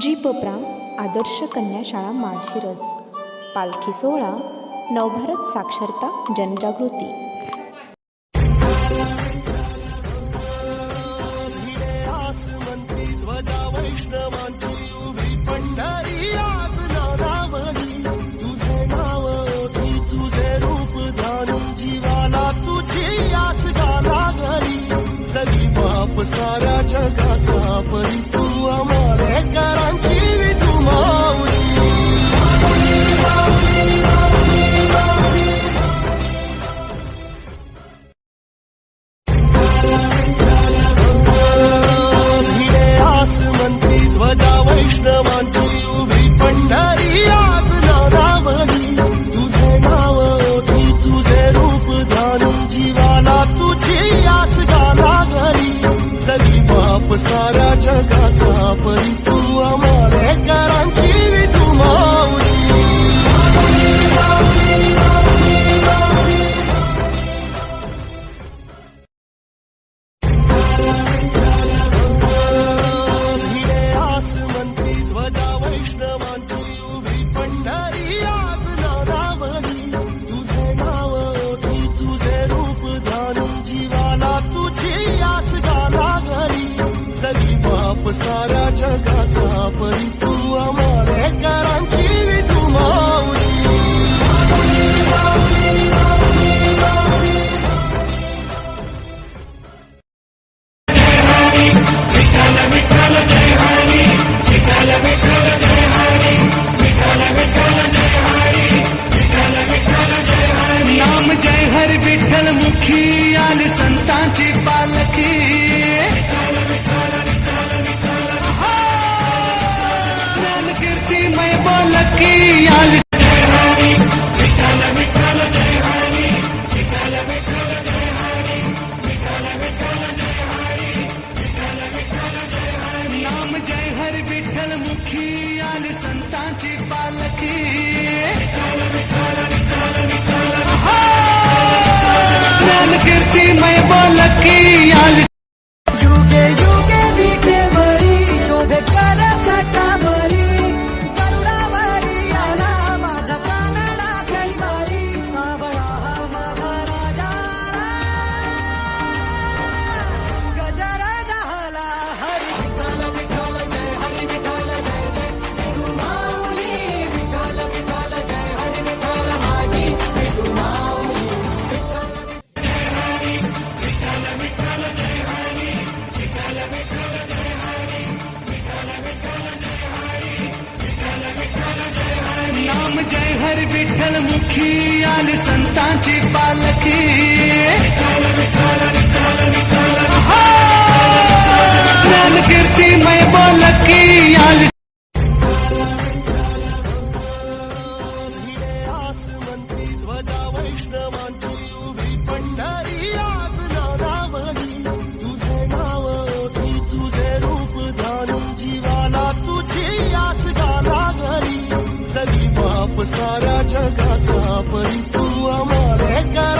जी पपरा आदर्श कन्या शाळा माळशिरस. पालखी सोहळा नवभारत साक्षरता जनजागृती. ध्वजा वैष्णवांची उभी घालून जीवाला तुझी याच गाला घरी जरी माप साऱ्या जगाचा परी विठ्ठल मुखी आले संतांची हर विठल मुखी आल संतांची पालखी. I got gata, paripu amareka.